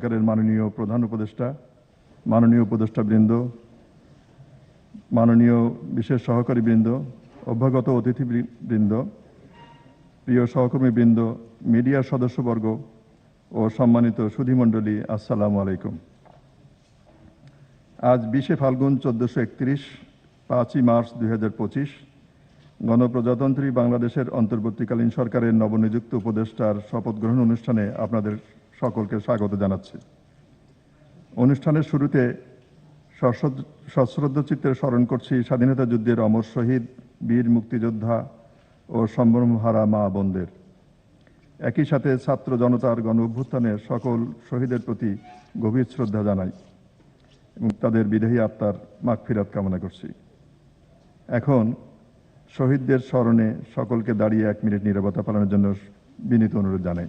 সরকারের মাননীয় প্রধান উপদেষ্টা, মাননীয় উপদেষ্টা বৃন্দ মাননীয় বিশেষ সহকারী বৃন্দ, অভ্যাগত অতিথি বৃন্দ প্রিয় সহকর্মী বৃন্দ মিডিয়ার সদস্যবর্গ ও সম্মানিত সুধীমণ্ডলী, আসসালামু আলাইকুম। আজ বিশে ফাল্গুন চোদ্দশো একত্রিশ, পাঁচই মার্চ দুই হাজার পঁচিশ, গণপ্রজাতন্ত্রী বাংলাদেশের অন্তর্বর্তীকালীন সরকারের নবনিযুক্ত উপদেষ্টার শপথ গ্রহণ অনুষ্ঠানে আপনাদের সকলকে স্বাগত জানাচ্ছি। অনুষ্ঠানের শুরুতে সশ্রদ্ধ- চিত্তে স্মরণ করছি স্বাধীনতা যুদ্ধের অমর শহীদ, বীর মুক্তিযোদ্ধা ও সম্ভ্রমহারা মা বোনদের। একই সাথে ছাত্র জনতার গণ অভ্যুত্থানের সকল শহীদের প্রতি গভীর শ্রদ্ধা জানাই এবং তাদের বিদেহী আত্মার মাগফিরাত কামনা করছি। এখন শহীদদের স্মরণে সকলকে দাঁড়িয়ে এক মিনিট নীরবতা পালনের জন্য বিনীত অনুরোধ জানাই।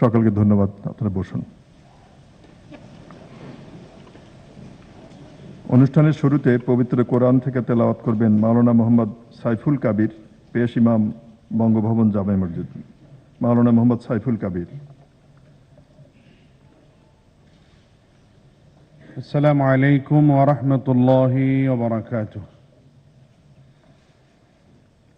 সকলকে ধন্যবাদ আপনারা বসুন অনুষ্ঠানের শুরুতে পবিত্র কোরআন থেকে তেলাওয়াত করবেন মাওলানা মোহাম্মদ সাইফুল কাবির পেশ ইমাম বঙ্গভবন জামে মসজিদ মাওলানা মোহাম্মদ সাইফুল কাবির السلام عليكم ورحمة الله وبركاته.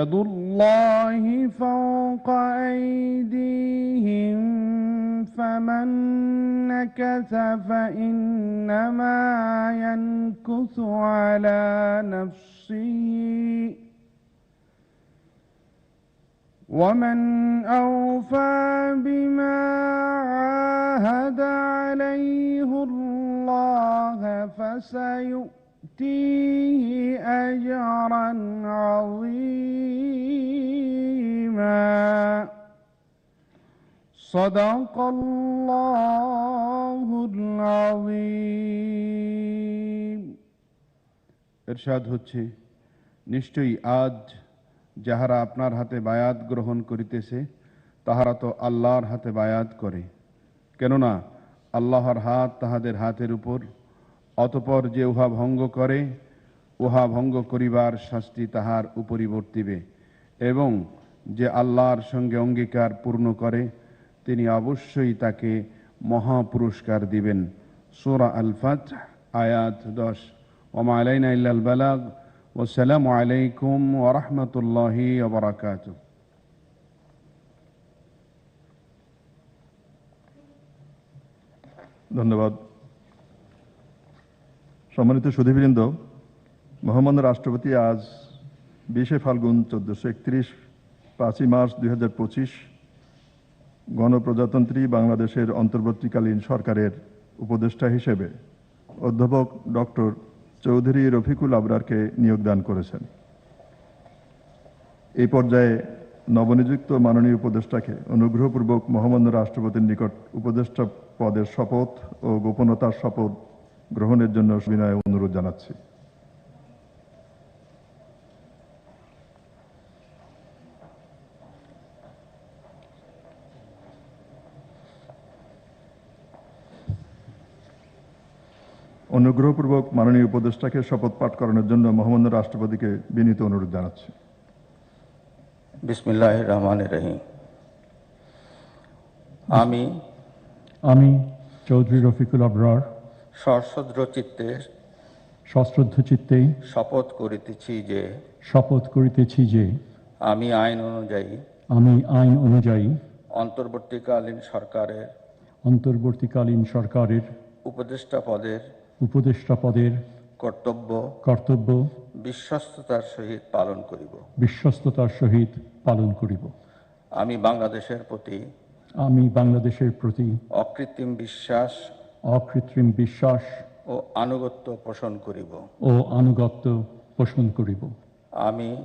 يد الله فوق أيديهم فمن نكث فإنما ينكث على نفسه. ومن أوفى بما عاهد عليه الله فسيؤتيه أجرا عظيما صدق الله العظيم এরশাদ হচ্ছে নিশ্চয়ই আজ যাহারা আপনার হাতে বায়াত গ্রহণ করিতেছে তাহারা তো আল্লাহর হাতে বায়াত করে কেননা আল্লাহর হাত তাহাদের হাতের উপর অতপর যে উহা ভঙ্গ করে, উহা ভঙ্গ করিবার শাস্তি তাহার উপরিবর্তিবে এবং যে আল্লাহর সঙ্গে অঙ্গীকার পূর্ণ করে, তিনি অবশ্যই তাকে মহা পুরস্কার দিবেন। সোরা আলফাত আয়াত দশ। ওমা আলাইনা ইল্লাল বালাগ ওসালামু আলাইকুম ধন্যবাদ। সম্মানিত সুধীবৃন্দ, মহামান্য রাষ্ট্রপতি আজ বিশে ফাল্গুন চোদ্দশো একত্রিশ, পাঁচই মার্চ দুই হাজার পঁচিশ, গণপ্রজাতন্ত্রী বাংলাদেশের অন্তর্বর্তীকালীন সরকারের উপদেষ্টা হিসেবে অধ্যাপক ডক্টর চৌধুরী রফিকুল আবরারকে নিয়োগদান করেছেন। এই পর্যায়ে নবনিযুক্ত মাননীয় উপদেষ্টাকে অনুগ্রহপূর্বক মহামান্য রাষ্ট্রপতির নিকট উপদেষ্টা পদের শপথ ও গোপনতার শপথ গ্রহণের জন্য বিনয় অনুরোধ জানাচ্ছি। অনুগ্রহপূর্বক মাননীয় উপদেষ্টাকে শপথ পাঠ করানোর জন্য মহামান্য রাষ্ট্রপতিকে বিনীত অনুরোধ জানাচ্ছি। বিসমিল্লাহ রহমান রহিম। আমি আমি চৌধুরী রফিকুল আবরার সশ্রদ্র চিত্তে সশ্রদ্ধ চিত্তে শপথ করিতেছি যে শপথ করিতেছি যে আমি আইন অনুযায়ী আমি আইন অনুযায়ী অন্তর্বর্তীকালীন সরকারের অন্তর্বর্তীকালীন সরকারের উপদেষ্টা পদের উপদেষ্টা পদের কর্তব্য কর্তব্য বিশ্বস্ততার সহিত পালন করিব। বিশ্বস্ততার সহিত পালন করিব। আমি বাংলাদেশের প্রতি আমি বাংলাদেশের প্রতি অকৃত্রিম বিশ্বাস অকৃত্রিম বিশ্বাস ও আনুগত্য পোষণ করিব। ও আনুগত্য পোষণ করিব। আমি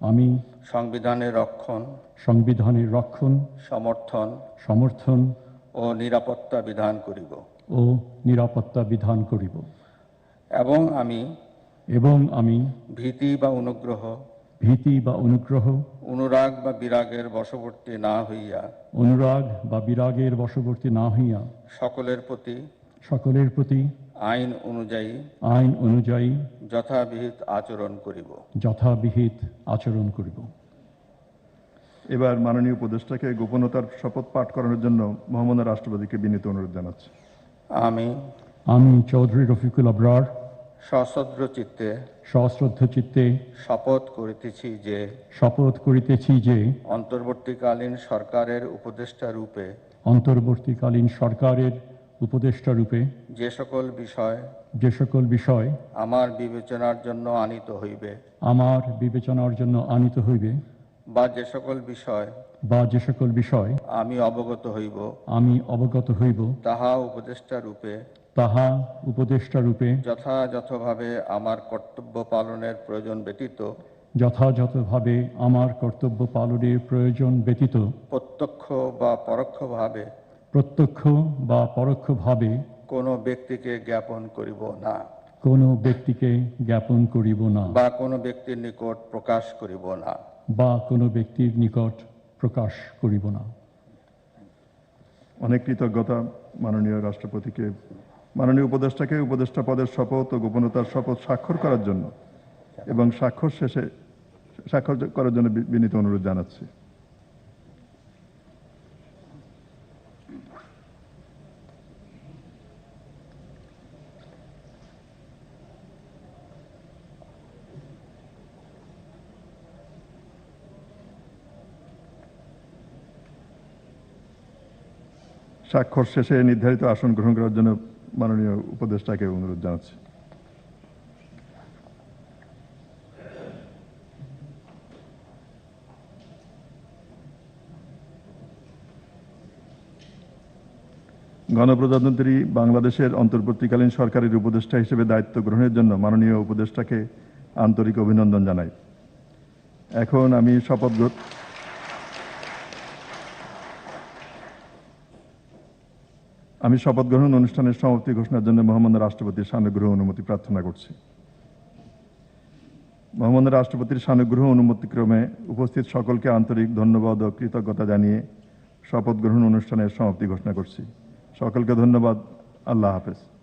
আমি সংবিধানের রক্ষণ সংবিধানের রক্ষণ সমর্থন সমর্থন ও নিরাপত্তা বিধান করিব। ও নিরাপত্তা বিধান করিব। এবং আমি এবং আমি ভীতি বা অনুগ্রহ ভীতি বা অনুগ্রহ? অনুরাগ বা বিরাগের বশবর্তী না হইয়া। অনুরাগ বা বিরাগের বশবর্তী না হইয়া। সকলের প্রতি সকলের প্রতি আইন অনুযায়ী আইন অনুযায়ী যথাবিহিত আচরণ করিব। যথাবিহিত আচরণ করিব। এবার মাননীয় উপদেষ্টাকে গোপনতার শপথ পাঠ করানোর জন্য মহামান্য রাষ্ট্রপতিকে বিনীত অনুরোধ জানাচ্ছি। আমি আমি চৌধুরী রফিকুল আবরার সশ্রদ্র চিত্তে সশ্রদ্ধ চিত্তে শপথ করিতেছি যে শপথ করিতেছি যে অন্তর্বর্তীকালীন সরকারের উপদেষ্টা রূপে অন্তর্বর্তীকালীন সরকারের উপদেষ্টা রূপে যে সকল বিষয় যে সকল বিষয় আমার বিবেচনার জন্য আনিত হইবে আমার বিবেচনার জন্য আনিত হইবে বা যে সকল বিষয় বা যে সকল বিষয় আমি অবগত হইব আমি অবগত হইব তাহা উপদেষ্টা রূপে তাহা উপদেষ্টা রূপে যথাযথভাবে আমার কর্তব্য পালনের প্রয়োজন ব্যতীত যথাযথভাবে আমার কর্তব্য পালনের প্রয়োজন ব্যতীত প্রত্যক্ষ বা পরোক্ষভাবে প্রত্যক্ষ বা পরোক্ষভাবে কোনো ব্যক্তিকে জ্ঞাপন করিব না কোনো ব্যক্তিকে জ্ঞাপন করিব না বা কোনো ব্যক্তির নিকট প্রকাশ করিব না বা কোনো ব্যক্তির নিকট প্রকাশ করিব না। অনেক কৃতজ্ঞতা মাননীয় রাষ্ট্রপতিকে। মাননীয় উপদেষ্টাকে উপদেষ্টা পদের শপথ ও গোপনতার শপথ স্বাক্ষর করার জন্য এবং স্বাক্ষর শেষে স্বাক্ষর করার জন্য বিনীত অনুরোধ জানাচ্ছি। স্বাক্ষর শেষে নির্ধারিত আসন গ্রহণ করার জন্য মাননীয় উপদেষ্টাকে অনুরোধ জানাচ্ছি। গণপ্রজাতন্ত্রী বাংলাদেশের অন্তর্বর্তীকালীন সরকারের উপদেষ্টা হিসেবে দায়িত্ব গ্রহণের জন্য মাননীয় উপদেষ্টাকে আন্তরিক অভিনন্দন জানাই। এখন আমি শপথ আমি শপথ গ্রহণ অনুষ্ঠানের সমাপ্তি ঘোষণার জন্য মহামান্য রাষ্ট্রপতির সানুগ্রহ অনুমতি প্রার্থনা করছি। মহামান্য রাষ্ট্রপতির সানুগ্রহ অনুমতিক্রমে উপস্থিত সকলকে আন্তরিক ধন্যবাদ ও কৃতজ্ঞতা জানিয়ে শপথ গ্রহণ অনুষ্ঠানের সমাপ্তি ঘোষণা করছি। সকলকে ধন্যবাদ। আল্লাহ হাফেজ।